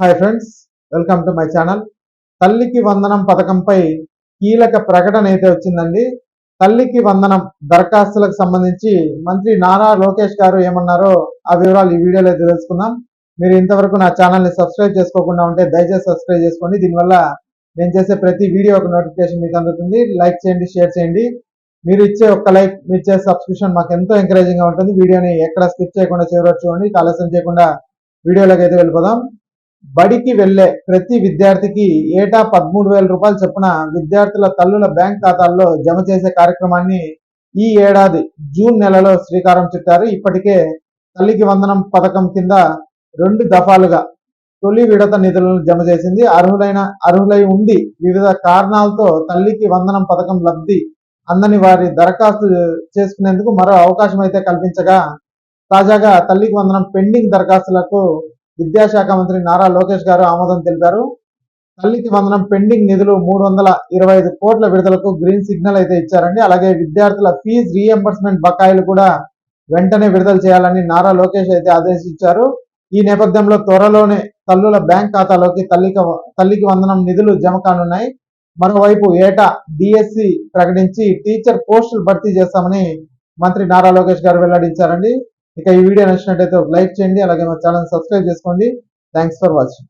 Hi friends welcome to my channel. Thalliki Vandanam పథకంపై కీలక ప్రకటన అయితే వచ్చిందండి. తల్లికి వందనం దరఖాస్తులకు సంబంధించి మంత్రి నారా లోకేష్ గారు ఏమన్నారో ఆ వివరాలు ఈ వీడియోలో అయితే తెలుసుకుందాం. మీరు ఇంతవరకు నా ఛానల్ని సబ్స్క్రైబ్ చేసుకోకుండా ఉంటే దయచేసి సబ్స్క్రైబ్ చేసుకోండి. దీనివల్ల నేను చేసే ప్రతి వీడియో ఒక నోటిఫికేషన్ మీకు అందుతుంది. లైక్ చేయండి షేర్ చేయండి. మీరు ఇచ్చే ఒక్క లైక్ మీరు ఇచ్చే సబ్స్క్రిప్షన్ మాకు ఎంతో ఎంకరేజింగ్గా ఉంటుంది. వీడియోని ఎక్కడ స్కిప్ చేయకుండా చివరి చూడండి. ఆలస్యం చేయకుండా వీడియోలోకి అయితే వెళ్ళిపోదాం. బడికి వెళ్ళే ప్రతి విద్యార్థికి ఏటా పదమూడు వేల రూపాయలు చొప్పున విద్యార్థుల తల్లుల బ్యాంక్ ఖాతాల్లో జమ చేసే కార్యక్రమాన్ని ఈ ఏడాది జూన్ నెలలో శ్రీకారం చుట్టారు. ఇప్పటికే తల్లికి వందనం పథకం కింద రెండు దఫాలుగా తొలి విడత నిధులను జమ చేసింది. అర్హులైన అర్హులై ఉండి వివిధ కారణాలతో తల్లికి వందనం పథకం లబ్ధి అందని వారి దరఖాస్తు చేసుకునేందుకు మరో అవకాశం అయితే కల్పించగా తాజాగా తల్లికి వందనం పెండింగ్ దరఖాస్తులకు విద్యాశాఖ మంత్రి నారా లోకేష్ గారు ఆమోదం తెలిపారు. తల్లికి వందనం పెండింగ్ నిధులు మూడు వందల ఇరవై ఐదు కోట్ల విడుదలకు గ్రీన్ సిగ్నల్ అయితే ఇచ్చారండి. అలాగే విద్యార్థుల ఫీజు రీఎంబర్స్మెంట్ బకాయిలు కూడా వెంటనే విడుదల చేయాలని నారా లోకేష్ అయితే ఆదేశించారు. ఈ నేపథ్యంలో త్వరలోనే తల్లుల బ్యాంక్ ఖాతాలోకి తల్లికి తల్లికి వందనం నిధులు జమ కానున్నాయి. మరోవైపు ఏటా డిఎస్సి ప్రకటించి టీచర్ పోస్టులు భర్తీ చేస్తామని మంత్రి నారా లోకేష్ గారు వెల్లడించారండి. ఇక ఈ వీడియో నచ్చినట్లయితే ఒక లైక్ చేయండి అలాగే మా ఛానల్ సబ్స్క్రైబ్ చేసుకోండి. Thanks for watching